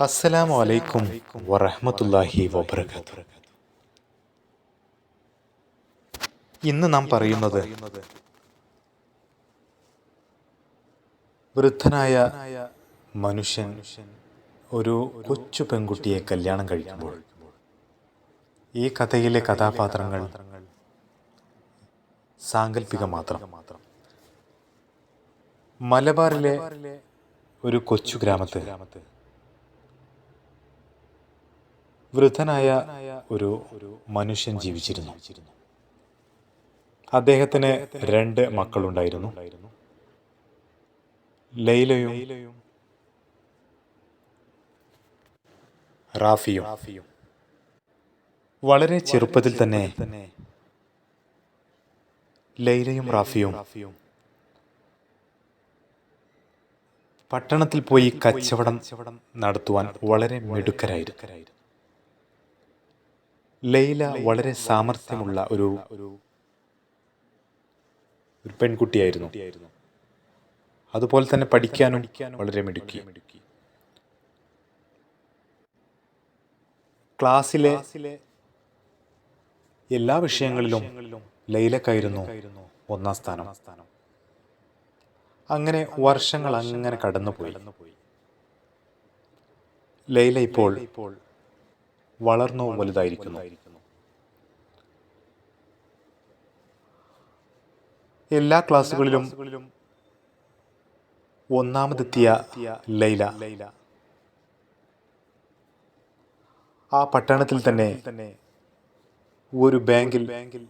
അസ്സലാമു അലൈക്കും വറഹ്മത്തുള്ളാഹി വബറകാതുഹു. ഇന്ന് നാം പറയുന്നത് വൃദ്ധനായ മനുഷ്യൻ ഒരു കൊച്ചു പെൺകുട്ടിയെ കല്യാണം കഴിക്കുമ്പോൾ ഈ കഥയിലെ കഥാപാത്രങ്ങൾ സാങ്കല്പിക മാത്രം. മലബാറിലെ ഒരു കൊച്ചു ഗ്രാമത്ത് വൃദ്ധനായ ഒരു മനുഷ്യൻ ജീവിച്ചിരുന്നു. അദ്ദേഹത്തിന് രണ്ട് മക്കളുണ്ടായിരുന്നു. ലൈലയും റാഫിയും. വളരെ ചെറുപ്പത്തിൽ തന്നെ ലൈലയും റാഫിയും പട്ടണത്തിൽ പോയി കച്ചവടം നടത്തുവാൻ വളരെ മിടുക്കരായിരുന്നു. ലൈല വളരെ സാമർഥ്യമുള്ള ഒരു ഒരു പെൺകുട്ടിയായിരുന്നു. അതുപോലെ തന്നെ പഠിക്കാനും വളരെ മിടുക്കി. ക്ലാസ്സിലെ എല്ലാ വിഷയങ്ങളിലും ലൈലക്കായിരുന്നു ഒന്നാം സ്ഥാനം. അങ്ങനെ വർഷങ്ങൾ അങ്ങനെ കടന്നുപോയി. ലൈല ഇപ്പോൾ വളർന്നു വലുതായിരിക്കുന്നു. എല്ലാ ക്ലാസ്സുകളിലും ഒന്നാമതെത്തിയ ലൈല. ആ പട്ടണത്തിൽ തന്നെ ഒരു ബാങ്കിൽ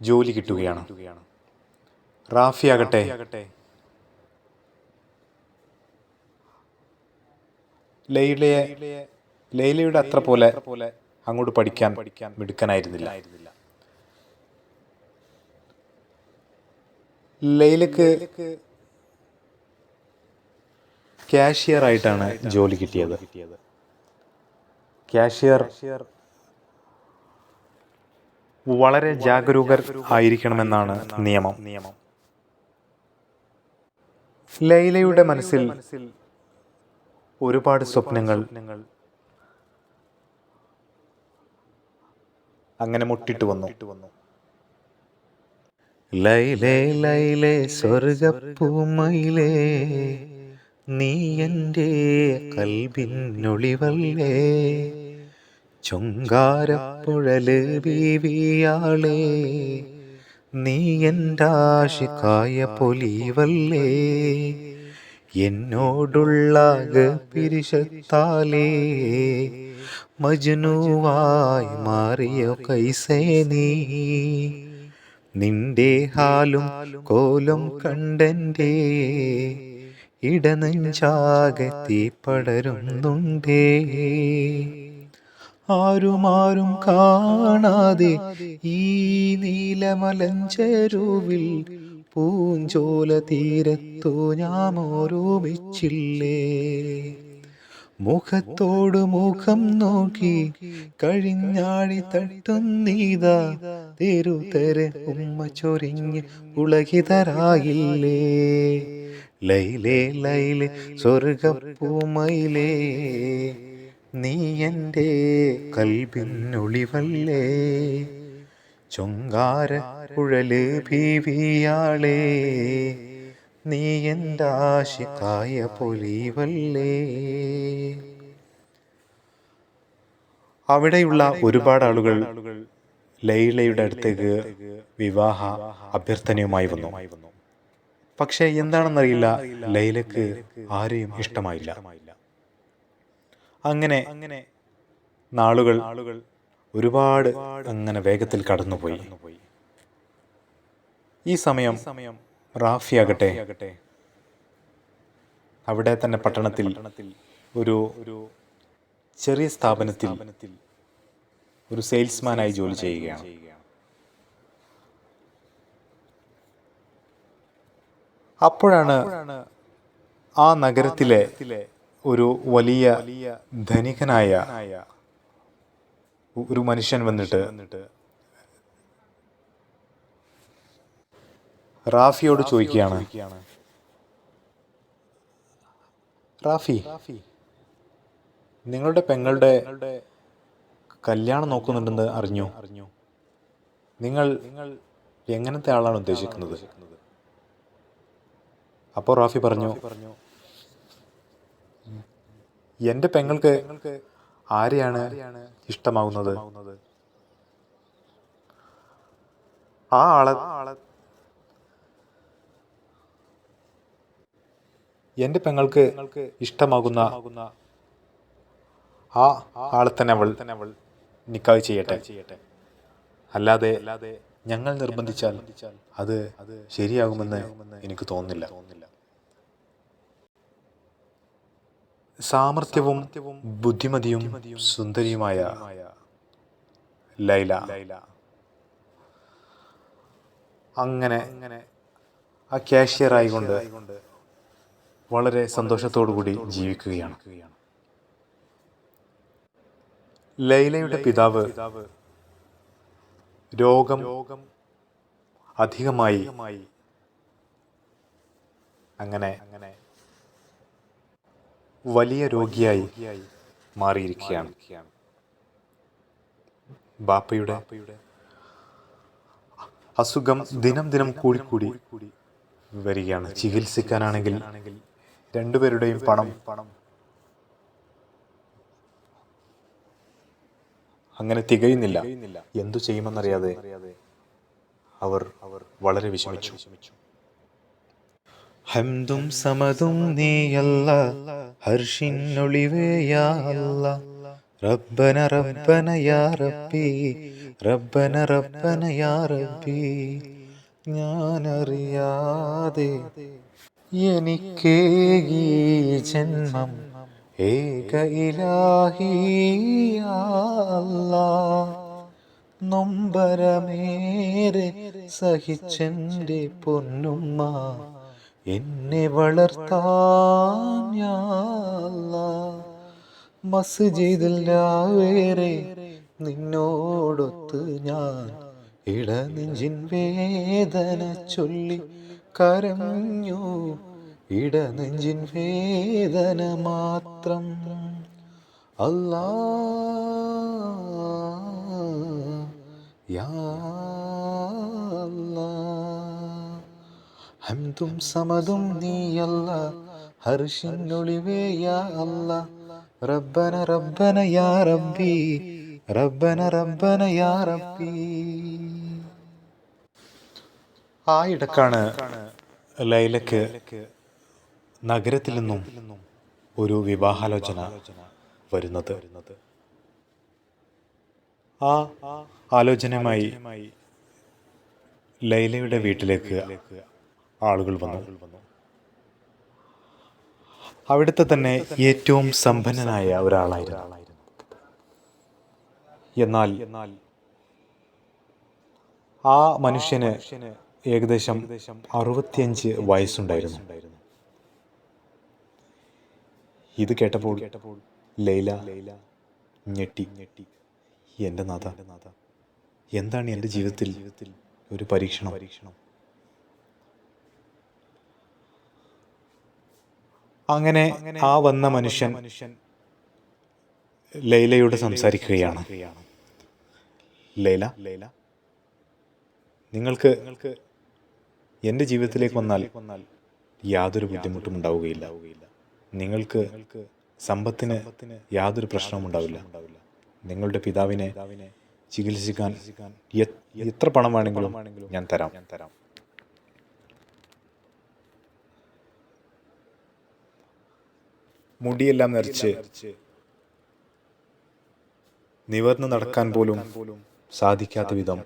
ജോലി കിട്ടുകയാണ്. റാഫി ആകട്ടെ. ലൈലയെ ലൈലയുടെ അത്ര പോലെ അങ്ങോട്ട് പഠിക്കാൻ പഠിക്കാൻ മിടുക്കനായിരുന്നില്ല ലൈലക്ക് കാഷ്യർ ആയിട്ടാണ് ജോലി കിട്ടിയത്. കാഷ്യർ വളരെ ജാഗരൂകർ ആയിരിക്കണമെന്നാണ് നിയമം. നിയമം. ലൈലയുടെ മനസ്സിൽ ഒരുപാട് സ്വപ്നങ്ങൾ അങ്ങനെ മുട്ടിട്ട് വന്നു. ലൈലേ ലൈലേ സ്വർഗപ്പൂമയിലേ നീ എന്റെ കൽബിന്നൊളിവല്ലേ ചുങ്കാരപ്പുഴൽ ബീവിയാളേ നീ എന്റെ പൊലിവല്ലേ? എന്നോടുള്ള പിരിശത്താലേ മജ്നുവായി മാറിയോ കൈസേ നീ നിന്റെ ഹാലും കോലും കണ്ടെന്റെ ഇടനെഞ്ചാകത്തി പടരുന്നുണ്ടേ. ആരുമാരും കാണാതെ ഈ നീലമലഞ്ചരുവിൽ പൂഞ്ചോല തീരത്തു ഞാൻ മുഖത്തോട് മുഖം നോക്കി കഴിഞ്ഞാഴി തട്ടുന്നീതാ തെരുതെരെ ഉമ്മ ചൊരിഞ്ഞ് ഉളകിതരായില്ലേ? ലൈലേ ലൈലേ സ്വർഗപ്പൂമയിലേ നീ എന്റെ കൽബിന്നൊളിവല്ലേ ചൊങ്കാര കുഴൽ ഭീവിയാളേ നീ എന്റെ ആശിക്കായ പൊലീവല്ലേ? അവിടെയുള്ള ഒരുപാട് ആളുകൾ ലൈലയുടെ അടുത്തേക്ക് വിവാഹ അഭ്യർത്ഥനയുമായി വന്നു. പക്ഷേ എന്താണെന്നറിയില്ല ലൈലക്ക് ആരെയും ഇഷ്ടമായില്ല. അങ്ങനെ അങ്ങനെ നാളുകൾ ഒരുപാട് അങ്ങനെ വേഗത്തിൽ കടന്നുപോയി. ഈ സമയം സമയം റാഫി അവിടെ തന്നെ പട്ടണത്തിൽ ഒരു ഒരു ചെറിയ സ്ഥാപനത്തിൽ ഒരു സെയിൽസ്മാനായി ജോലി ചെയ്യുകയാണ്. അപ്പോഴാണ് ആ നഗരത്തിലെ ഒരു വലിയ ധനികനായ ഒരു മനുഷ്യൻ വന്നിട്ട് റാഫിയോട് ചോദിക്കുകയാണ്. റാഫി നിങ്ങളുടെ പെങ്ങളുടെ കല്യാണം നോക്കുന്നുണ്ടെന്ന് അറിഞ്ഞു? അറിഞ്ഞു? നിങ്ങൾ നിങ്ങൾ എങ്ങനത്തെ ആളാണ് ഉദ്ദേശിക്കുന്നത്? അപ്പോൾ റാഫി പറഞ്ഞു പറഞ്ഞു എന്റെ പെങ്ങൾക്ക് ആരെയാണ് ഇഷ്ടമാകുന്നത് ആ ആളെ എന്റെ പെങ്ങൾക്ക് ഇഷ്ടമാകുന്ന ആ ആളെ തന്നെ അവൾ അവൾ നിക്കാഹ് ചെയ്യട്ടെ. ചെയ്യട്ടെ അല്ലാതെ അല്ലാതെ ഞങ്ങൾ നിർബന്ധിച്ചാൽ അത് അത് ശരിയാകുമെന്ന് എനിക്ക് തോന്നുന്നില്ല. തോന്നുന്നില്ല സാമർഥ്യവും ബുദ്ധിമതിയും സുന്ദരിയുമായ ലൈല. ലൈല അങ്ങനെ ആ കാഷ്യർ ആയിക്കൊണ്ട് വളരെ സന്തോഷത്തോടു കൂടി ജീവിക്കുകയാണ്. ലൈലയുടെ പിതാവ് രോഗം അധികമായി അങ്ങനെ അങ്ങനെ വലിയ രോഗിയായി മാറിയിരിക്കുകയാണ്. ബാപ്പയുടെ അസുഖം ദിനം ദിനം കൂടിക്കൂടി വരികയാണ്. ചികിത്സിക്കാനാണെങ്കിൽ രണ്ടുപേരുടെയും പണം. പണം അങ്ങനെ തികയുന്നില്ല. എന്തു ചെയ്യുമെന്നറിയാതെ അവർ അവർ വളരെ വിഷമിച്ചു. ഹംതും സമതും നീയല്ല ഹർഷിന്നൊളിവേയല്ല റബ്ബന റബ്ബന യാ റബ്ബി റബ്ബന റബ്ബന യാ റബ്ബി. ഞാനറിയാതെ എനിക്കേകി ജന്മം ഏക ഇലാഹിയാ അല്ലാ നൊമ്പരമേറെ സഹിച്ചെന്റെ പൊന്നുമ്മ എന്നെ വളർത്താഞ്ഞല്ല മസ് അല്ലാ. മസ്ജിദിൽ വേറെ നിന്നോടൊത്ത് ഞാൻ ഇടനെഞ്ചിൻ വേദന ചൊല്ലി കരഞ്ഞു. ഇടനെഞ്ചിൻ വേദന മാത്രം. അല്ലാ. ഹംദും സമതും നീയല്ല ഹർഷിനൊളിവേ യാ അല്ല. റബ്ബന റബ്ബന യാ റബ്ബി. റബ്ബന റബ്ബന യാ റബ്ബി. ആ ഇടക്കാണ് ലൈലക്ക് നഗരത്തിൽ നിന്നും ഒരു വിവാഹാലോചന വരുന്നത്. ആ ആലോചനയുമായി ലൈലയുടെ വീട്ടിലേക്ക് ആളുകൾ വന്നു. അവിടുത്തെ തന്നെ ഏറ്റവും സമ്പന്നനായ ഒരാളായിരുന്നു. എന്നാൽ എന്നാൽ ആ മനുഷ്യന് ഏകദേശം അറുപത്തിയഞ്ച് വയസ്സുണ്ടായിരുന്നു. ഇത് കേട്ടപ്പോൾ ലൈല ലൈല ഞെട്ടി. ഞെട്ടി എന്റെ നാഥ നാഥ എന്താണ് എന്റെ ജീവിതത്തിൽ ജീവിതത്തിൽ ഒരു പരീക്ഷണം? പരീക്ഷണം അങ്ങനെ ആ വന്ന മനുഷ്യൻ മനുഷ്യൻ ലൈലയോട് സംസാരിക്കുകയാണ്. ലൈല ലൈല നിങ്ങൾക്ക് നിങ്ങൾക്ക് എന്റെ ജീവിതത്തിലേക്ക് വന്നാൽ യാതൊരു ബുദ്ധിമുട്ടും ഉണ്ടാവുകയില്ല. നിങ്ങൾക്ക് സമ്പത്തിന് യാതൊരു പ്രശ്നവും ഉണ്ടാവില്ല. നിങ്ങളുടെ പിതാവിനെ ചികിത്സിക്കാൻ എത്ര പണം വേണമെങ്കിലും ഞാൻ തരാം. ഞാൻ തരാം. മുടിയെല്ലാം നിറച്ച് നിവർന്ന് നടക്കാൻ പോലും സാധിക്കാത്ത വിധം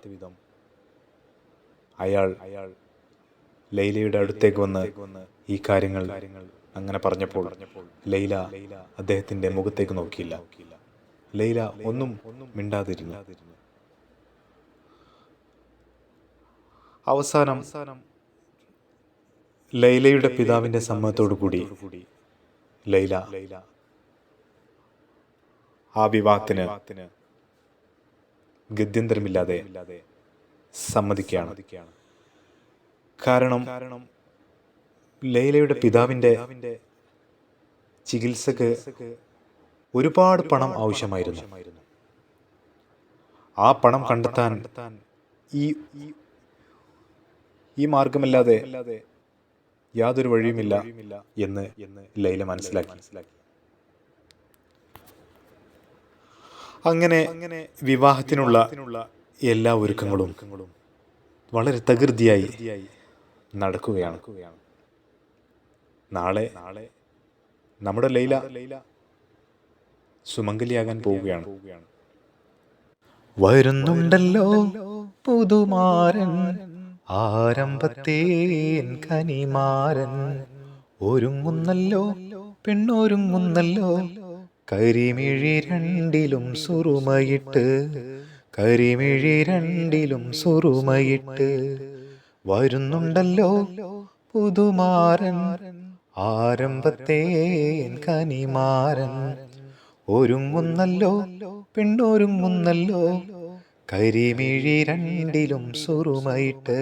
അയാൾ അയാൾ ലൈലയുടെ അടുത്തേക്ക് വന്ന് ഈ കാര്യങ്ങൾ അങ്ങനെ പറഞ്ഞപ്പോൾ ലൈല അദ്ദേഹത്തിന്റെ മുഖത്തേക്ക് നോക്കിയില്ല. ലൈല ഒന്നും മിണ്ടാതിരുന്നു. അവസാനം ലൈലയുടെ പിതാവിന്റെ സമ്മതത്തോടു കൂടി ലൈല ആ വിവാഹത്തിന് ഗത്യന്തരമില്ലാതെ സമ്മതിക്കുകയാണ്. കാരണം ലൈലയുടെ പിതാവിന്റെ ചികിത്സക്ക് ഒരുപാട് പണം ആവശ്യമായിരുന്നു. ആ പണം കണ്ടെത്താൻ ഈ ഈ മാർഗമല്ലാതെ യാതൊരു വഴിയുമില്ല എന്ന് ലൈല മനസ്സിലാക്കി. അങ്ങനെ വിവാഹത്തിനുള്ള എല്ലാ ഒരുക്കങ്ങളും വളരെ തകൃതിയായി. നടക്കുകയാണ്. നാളെ നാളെ നമ്മുടെ ലൈല ലൈല സുമംഗലിയാകാൻ പോവുകയാണ്. വരുന്നുണ്ടല്ലോ പുതുമാരൻ ആരംഭത്തേൻ കനിമാരൻ. ഒരുങ്ങുന്നല്ലോ പെണ്ണൊരുങ്ങുന്നല്ലോ കരിമിഴി രണ്ടിലും സുറുമയിട്ട് കരിമിഴി രണ്ടിലും സുറുമയിട്ട്. വരുന്നുണ്ടല്ലോ പുതുമാരൻ. ആരംഭത്തേൻ കനിമാരൻ. ഒരുങ്ങുന്നല്ലോ പെണ്ണൊരുങ്ങുന്നല്ലോ കരിമിഴി രണ്ടിലും സുറുമയിട്ട്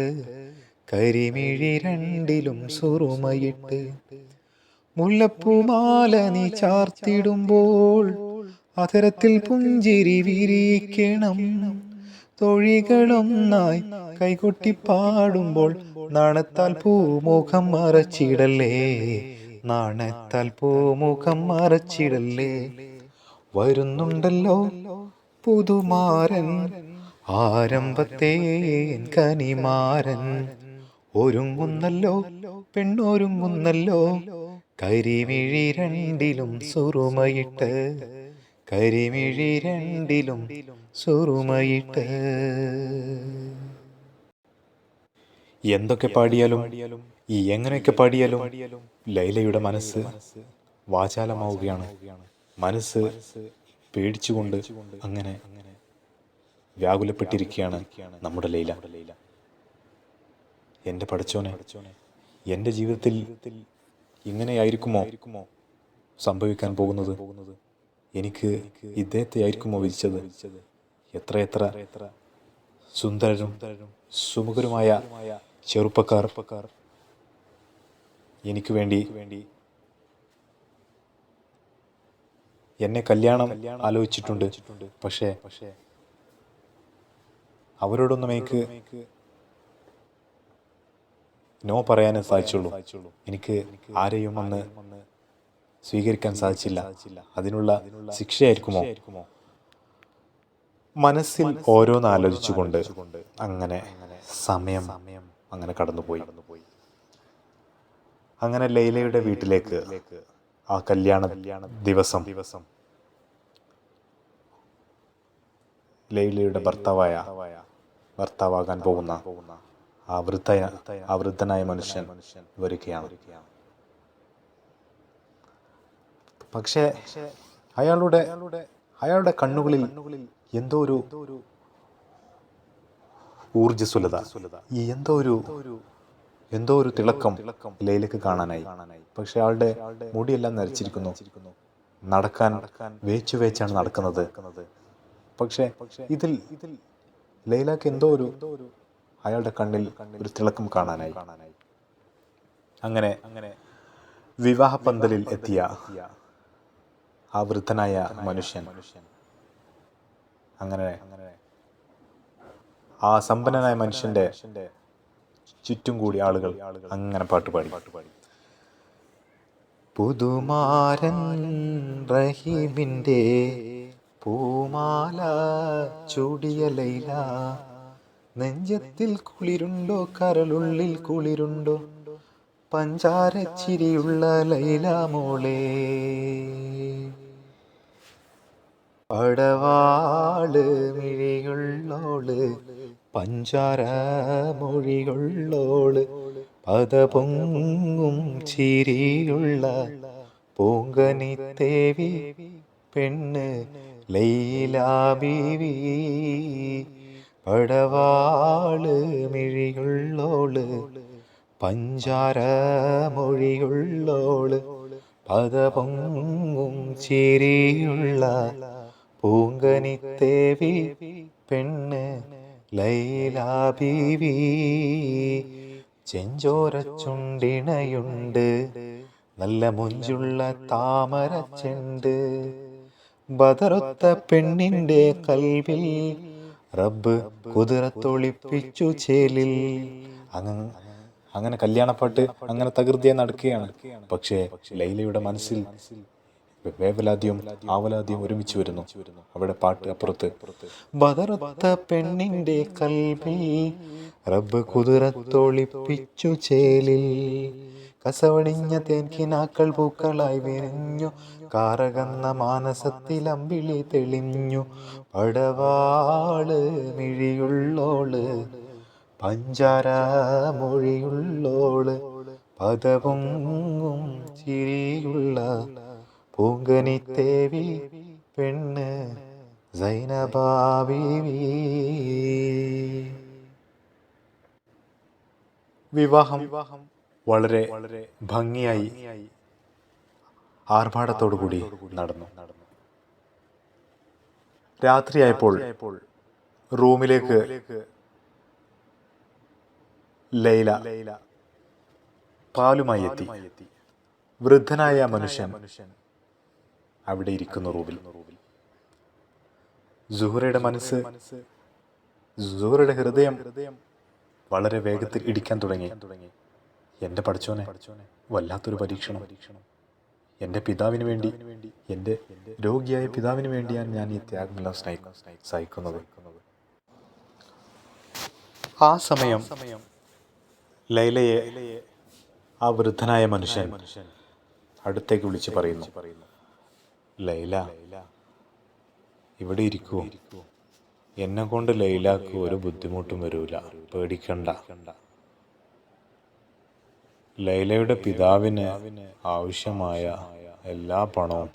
കരിമിഴി രണ്ടിലും സുറുമയിട്ട്. മുല്ലപ്പൂമാല നീ ചാർത്തിടുമ്പോൾ അതരത്തിൽ പുഞ്ചിരി വിരിക്കണം തൊഴികളൊന്നായി കൈകൊട്ടി പാടുമ്പോൾ നാണത്താൽ പൂമുഖം മറച്ചിടല്ലേ? നാണത്താൽ പൂമുഖം മറച്ചിടല്ലേ? വരുന്നുണ്ടല്ലോ പുതുമാരൻ ആരംഭത്തേൻ കനിമാരൻ. ഒരുങ്ങുന്നല്ലോ പെണ്ണൊരുങ്ങുന്നല്ലോ കരിമിഴി രണ്ടിലും സുറുമയിട്ട് കരിമിഴി രണ്ടിലും സുറുമയിട്ട്. എന്തൊക്കെ പാടിയാലും ഈ എങ്ങനെയൊക്കെ പാടിയാലും ലൈലയുടെ മനസ്സ് വാചാലമാവുകയാണ്. മനസ്സ് പേടിച്ചുകൊണ്ട് അങ്ങനെ വ്യാകുലപ്പെട്ടിരിക്കുകയാണ് നമ്മുടെ ലൈല. എന്റെ പഠിച്ചോനെ എന്റെ ജീവിതത്തിൽ ഇങ്ങനെയായിരിക്കുമോ സംഭവിക്കാൻ പോകുന്നത്? എനിക്ക് ഇദ്ദേഹത്തെ ആയിരിക്കുമോ എത്ര എത്രയെത്ര സുന്ദരനും സുമുഖരുമായ ചെറുപ്പക്കാർ എനിക്ക് വേണ്ടി വേണ്ടി എന്നെ കല്യാണം ആലോചിച്ചിട്ടുണ്ട്. പക്ഷേ പക്ഷേ അവരോടൊന്നും എനിക്ക് നോ പറയാനേ സാധിച്ചുള്ളൂ. എനിക്ക് ആരെയും അന്ന് സ്വീകരിക്കാൻ സാധിച്ചില്ല. അതിനുള്ള ശിക്ഷയായിരിക്കുമോ? മനസ്സിൽ ഓരോന്ന് ആലോചിച്ചുകൊണ്ട് അങ്ങനെ സമയം അങ്ങനെ കടന്നുപോയി. അങ്ങനെ ലൈലയുടെ വീട്ടിലേക്ക് ആ കല്യാണ ദിവസം ദിവസം ലൈലയുടെ ഭർത്താവായ ഭർത്താവാകാൻ പോകുന്ന ആ വൃദ്ധ ആ വൃദ്ധനായ മനുഷ്യൻ വരികയാണ്. പക്ഷേ അയാളുടെ അയാളുടെ കണ്ണുകളിൽ എന്തോ ഒരു ഊർജസ്വലത. ഈ എന്തോ ഒരു എന്തോ ഒരു തിളക്കം ലയിലേക്ക് കാണാനായി. പക്ഷെ അയാളുടെ മുടിയെല്ലാം നരച്ചിരിക്കുന്നു. നടക്കാൻ വേച്ചു വേച്ചാണ് നടക്കുന്നത്. പക്ഷെ ഇതിൽ ഇതിൽ ലൈലാക്ക് എന്തോ ഒരു അയാളുടെ കണ്ണിൽ ഒരു തിളക്കം കാണാനായി. അങ്ങനെ അങ്ങനെ വിവാഹ പന്തലിൽ എത്തിയ ആ വൃദ്ധനായ മനുഷ്യൻ. അങ്ങനെ ആ സമ്പന്നനായ മനുഷ്യന്റെ ചുറ്റും കൂടി ആളുകൾ അങ്ങനെ പാട്ട് പാടി. പാട്ട് പാടി പുതുമാരൻ റഹീമിന്റെ പൂമാല ചൂടിയ ലൈല നെഞ്ചത്തിൽ കുളിരുണ്ടോ? കരളുള്ളിൽ കുളിരുണ്ടോ? പഞ്ചാരച്ചിരിയുള്ള ലൈലാമോളേ മോളെ. പടവാൾ മിഴിയുള്ളോൾ പഞ്ചാര മൊഴിയുള്ളോൾ പദപൊങ്ങും ചിരിയുള്ള പൂങ്കനി ദേവി പെണ്ണ് ലൈലാബീവി പടവാൾ മിഴിയുള്ളോൾ പഞ്ചാര മൊഴിയുള്ളോൾ പദപൊങ്ങും ചിരിയുള്ള പൂങ്കനിത്തേവി പെണ്ണ് ലൈലാബീവി. ചെഞ്ചോര ചുണ്ടിണയുണ്ട് നല്ല മുഞ്ചുള്ള താമര ചെണ്ട്. ബദറുത്ത പെണ്ണിന്റെ കൽവിൽ റബ്ബ് കുതിരത്തൊളിപ്പിച്ചു ചേലിൽ. അങ്ങനെ അങ്ങനെ കല്യാണപ്പാട്ട് അങ്ങനെ തകൃതിയെ നടക്കുകയാണ്. പക്ഷേ ലൈലയുടെ മനസ്സിൽ വേവലാദ്യവും ആവലാദ്യവും ഒരുമിച്ച് വരുന്നു. അവിടെ പാട്ട് അപ്പുറത്ത് ബദറത്ത പെണ്ണിന്റെ കൽവിൽ റബ്ബ് കുതിരത്തൊളിപ്പിച്ചു ചേലിൽ കസവണിഞ്ഞ തേൻകിനാക്കൾ പൂക്കളായി വിരിഞ്ഞു. കാറകന്ന മാനസത്തിൽ അമ്പിളി തെളിഞ്ഞു. പടവാൾ മിഴിയുള്ളോൾ പഞ്ചാര മൊഴിയുള്ളോൾ പദപൊങ്ങും ചിരിയുള്ള പൂങ്കനിത്തേവി പെണ്ണ് സൈനബാബി വിവാഹം വളരെ വളരെ ഭംഗിയായി ആർഭാടത്തോടു കൂടി നടന്നു. രാത്രിയായപ്പോൾ റൂമിലേക്ക് ലൈല. പാലുമായി എത്തി വൃദ്ധനായ മനുഷ്യൻ അവിടെ ഇരിക്കുന്നു റൂബിൽ സുഹറയുടെ മനസ്സ് സുഹറയുടെ ഹൃദയം വളരെ വേഗത്തിൽ ഇടിക്കാൻ തുടങ്ങി. എന്റെ പഠിച്ചോനെ വല്ലാത്തൊരു പരീക്ഷണം. എന്റെ പിതാവിന് വേണ്ടി എന്റെ രോഗിയായ പിതാവിന് വേണ്ടിയാണ് ഞാൻ ഈ ത്യാഗമെല്ലാം സഹിക്കുന്നത് ആ സമയം ലൈലയെ ആ വൃദ്ധനായ മനുഷ്യൻ അടുത്തേക്ക് വിളിച്ച് പറയുന്നു. ലൈല ഇവിടെ ഇരിക്കൂ. എന്നെ കൊണ്ട് ലൈലാക്ക് ഒരു ബുദ്ധിമുട്ടും വരൂല. പേടിക്കണ്ട. ലൈലയുടെ പിതാവിന് ആവശ്യമായ എല്ലാ പണവും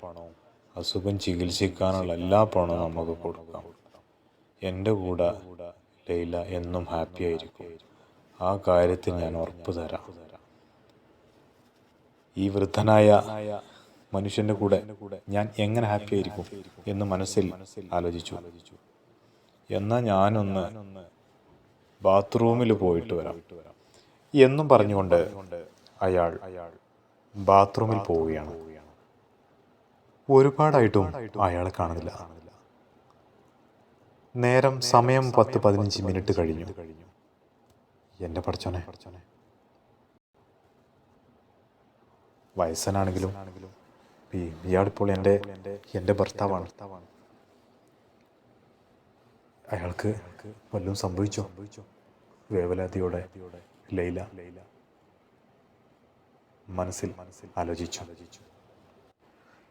അസുഖം ചികിത്സിക്കാനുള്ള എല്ലാ പണവും നമുക്ക് കൊടുക്കാം. എന്റെ കൂടെ ലൈല എന്നും ഹാപ്പി ആയിരിക്കും. ആ കാര്യത്തിൽ ഞാൻ ഉറപ്പ് തരാം. ഈ വൃദ്ധനായ മനുഷ്യന്റെ കൂടെ ഞാൻ എങ്ങനെ ഹാപ്പി ആയിരിക്കും എന്ന് മനസ്സിൽ ആലോചിച്ചു. എന്നാ ഞാനൊന്ന് ബാത്റൂമിൽ പോയിട്ട് വരാം. എന്നും പറഞ്ഞുകൊണ്ട് അയാൾ ബാത്റൂമിൽ പോവുകയാണ്. ഒരുപാടായിട്ടും അയാളെ കാണുന്നില്ല. നേരം സമയം പത്ത് പതിനഞ്ച് മിനിറ്റ് കഴിഞ്ഞു. എന്റെ പഠിച്ചോനെ. പഠിച്ചോനെ വയസ്സനാണെങ്കിലും ഇയാളിപ്പോൾ എന്റെ എന്റെ ഭർത്താവാണ്. അയാൾക്ക് വല്ലതും സംഭവിച്ചോ? വേവലാതിയോടെ ലൈല ലൈല മനസ്സിൽ മനസ്സിൽ ആലോചിച്ചു.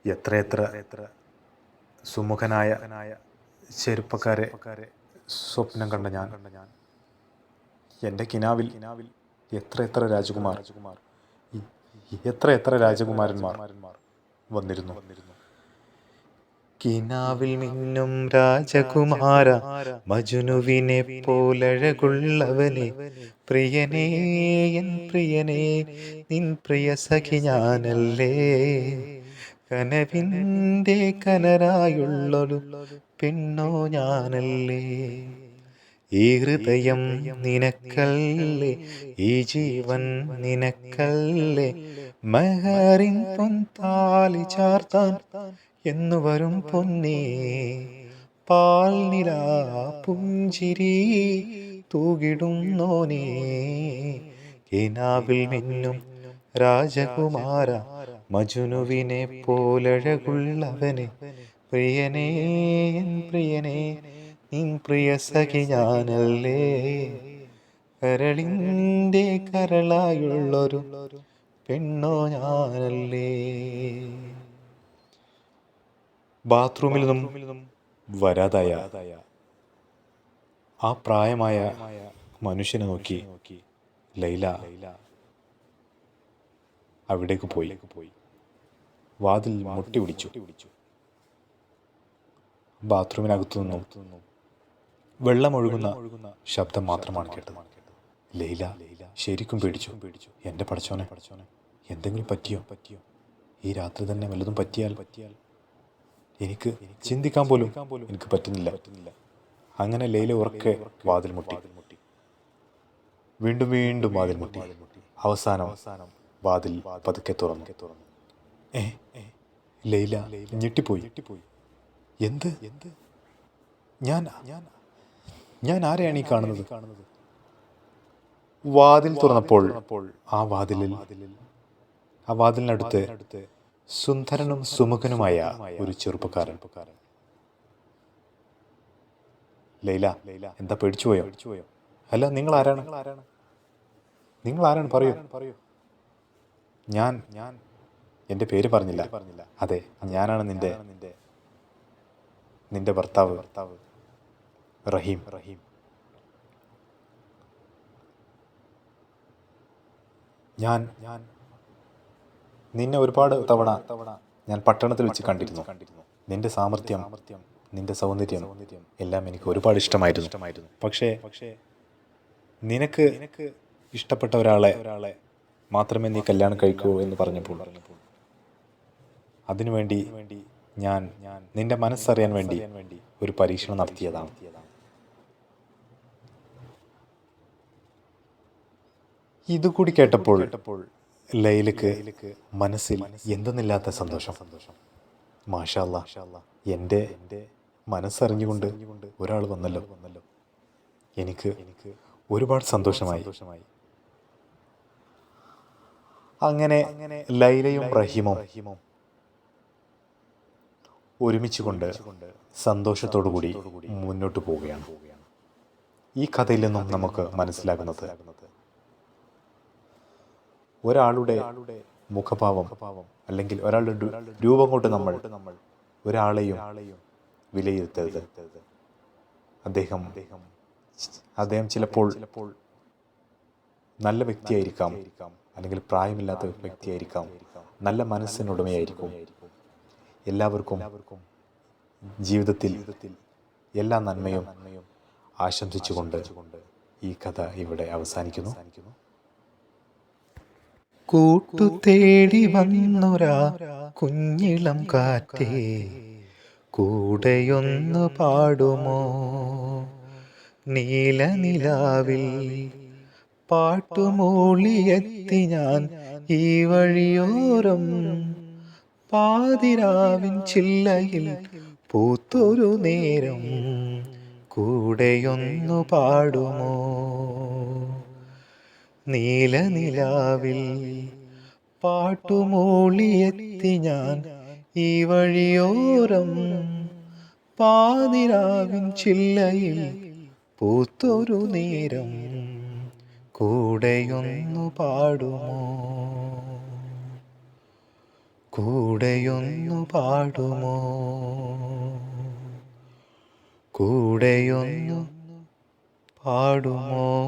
എത്രയെത്ര എത്ര സുമുഖനായ ചെറുപ്പക്കാരെ സ്വപ്നം കണ്ട ഞാൻ കണ്ട ഞാൻ. എന്റെ കിനാവിൽ എത്ര എത്ര രാജകുമാർ എത്ര എത്ര രാജകുമാരന്മാർ വന്നിരുന്നു. വന്നിരുന്നു കിനാവിൽ മിന്നും രാജകുമാര മജുനുവിനെ പോലഴകുള്ളവനെ പ്രിയനേ എൻ പ്രിയനേ നിൻ പ്രിയ സഖി ഞാനല്ലേ? കനവിന്റെ കനരായുള്ളൊരു പെണ്ണോ ഞാനല്ലേ? ഈ ഹൃദയം നിനക്കല്ലേ ഈ ജീവൻ നിനക്കല്ലേ. മഹറിൻ പൊന്താലി ചാർത്താൻ എന്നു വരും പൊന്നേ. പാൽനില പുഞ്ചിരി തൂകിടുന്നോനേ. കിനാവിൽ നിന്നും രാജകുമാര മജുനുവിനെ പോലഴകുള്ളവനെ പ്രിയനേ പ്രിയനേ. നിൻ പ്രിയ സഖി ഞാനല്ലേ? കരളിന്റെ കരളായുള്ളൊരു പെണ്ണോ ഞാനല്ലേ? ബാത്റൂമിൽ നിന്നും വരാതായ ആ പ്രായമായ മനുഷ്യനെ നോക്കി ലൈല അവിടേക്ക് പോയി. വാതിൽ മുട്ടി പിടിച്ചു ബാത്റൂമിനകത്തു നിന്നും വെള്ളമൊഴുകുന്ന ശബ്ദം മാത്രമാണ് കേട്ടത്. ലൈല ശരിക്കും പേടിച്ചു. പേടിച്ചു. എന്റെ പഠിച്ചോനെ പഠിച്ചോനെ എന്തെങ്കിലും പറ്റിയോ? പറ്റിയോ? ഈ രാത്രി തന്നെ വല്ലതും പറ്റിയാൽ പറ്റിയാൽ എനിക്ക് ചിന്തിക്കാൻ പോലും എനിക്ക് പറ്റുന്നില്ല. പറ്റുന്നില്ല. അങ്ങനെ ലൈല ഉറക്കെ വാതിൽ മുട്ടി. വീണ്ടും വീണ്ടും വാതിൽ മുട്ടി. അവസാനം അവസാനം വാതിൽ പതുക്കെ തുറന്നു. തുറന്നു. ഏ, ലൈല ഞെട്ടിപ്പോയി. ഞെട്ടിപ്പോയി. എന്ത്? എന്ത്? ഞാൻ ഞാൻ ഞാൻ ആരെയാണ് ഈ കാണുന്നത്? വാതിൽ തുറന്നപ്പോൾ ആ വാതിലിൽ ആ വാതിലിനടുത്ത് സുന്ദരനും സുമുഖനുമായ ഒരു ചെറുപ്പക്കാരൻ. ലൈല എന്താ പേടിച്ചു പോയോ? അല്ല നിങ്ങൾ ആരാണ്? നിങ്ങൾ ആരാണ്? പറയൂ. പറയൂ ഞാൻ ഞാൻ എന്റെ പേര് പറഞ്ഞില്ല. പറഞ്ഞില്ല അതെ ഞാനാണ് നിന്റെ നിന്റെ ഭർത്താവ് ഭർത്താവ്. റഹീം. റഹീം ഞാൻ ഞാൻ നിന്നെ ഒരുപാട് തവണ തവണ ഞാൻ പട്ടണത്തിൽ വെച്ച് കണ്ടിരുന്നു. കണ്ടിരുന്നു നിന്റെ സാമർത്ഥ്യം സാമർത്ഥ്യം നിന്റെ സൗന്ദര്യം സൗന്ദര്യം എല്ലാം എനിക്ക് ഒരുപാട് ഇഷ്ടമായിരുന്നു. ഇഷ്ടമായിരുന്നു പക്ഷേ പക്ഷേ നിനക്ക് നിനക്ക് ഇഷ്ടപ്പെട്ട ഒരാളെ ഒരാളെ മാത്രമേ നീ കല്യാണം കഴിക്കൂ എന്ന് പറഞ്ഞപ്പോൾ പറഞ്ഞപ്പോൾ അതിനുവേണ്ടി വേണ്ടി ഞാൻ ഞാൻ നിന്റെ മനസ്സറിയാൻ വേണ്ടി ഒരു പരീക്ഷണം നടത്തിയതാണ്. ഇതുകൂടി കേട്ടപ്പോൾ കേട്ടപ്പോൾ ലൈലക്ക് മനസ്സിൽ എന്തെന്നില്ലാത്ത സന്തോഷം. സന്തോഷം. മാഷാല്ല എന്റെ എന്റെ മനസ്സറിഞ്ഞുകൊണ്ട് ഒരാൾ വന്നല്ലോ. വന്നല്ലോ. എനിക്ക് എനിക്ക് ഒരുപാട് സന്തോഷമായി. സന്തോഷമായി. അങ്ങനെ അങ്ങനെ ലൈലയും റഹീമും റഹീമും ഒരുമിച്ചുകൊണ്ട് സന്തോഷത്തോടു കൂടി മുന്നോട്ട് പോവുകയാണ്. ഈ കഥയിൽ നിന്നും നമുക്ക് മനസ്സിലാകുന്നത് ഒരാളുടെ മുഖഭാവം അല്ലെങ്കിൽ ഒരാളുടെ രൂപം കൊണ്ട് നമ്മൾ നമ്മൾ ഒരാളെയും വിലയിരുത്തരുത്. അദ്ദേഹം അദ്ദേഹം ചിലപ്പോൾ ചിലപ്പോൾ നല്ല വ്യക്തിയായിരിക്കാം അല്ലെങ്കിൽ പ്രായമില്ലാത്ത വ്യക്തിയായിരിക്കാം. നല്ല മനസ്സിനുടമയായിരിക്കും. എല്ലാവർക്കും ജീവിതത്തിൽ എല്ലാ നന്മയും ആശംസിച്ചുകൊണ്ട് ഈ കഥ ഇവിടെ അവസാനിക്കുന്നു. കൂട്ടു തേടി വന്നൊരാ കുഞ്ഞിളം കാറ്റേ കൂടെയൊന്നു പാടുമോ? നീലനിലാവിൽ പാട്ടുമൂളിയെത്തി ഞാൻ ഈ വഴിയോരം. പാതിരാവിൻ ചില്ലയിൽ പൂത്തൊരു നേരം കൂടെയൊന്നു പാടുമോ? നീലനിലാവിൽ പാട്ടുമൂളിയെത്തി ഞാൻ ഈ വഴിയോരം. പാതിരാവിൻ ചില്ലയിൽ പൂത്തൊരു നേരം കൂടെയൊന്നു പാടുമോ? കൂടെയൊന്നു പാടുമോ? കൂടെയൊന്നു പാടുമോ?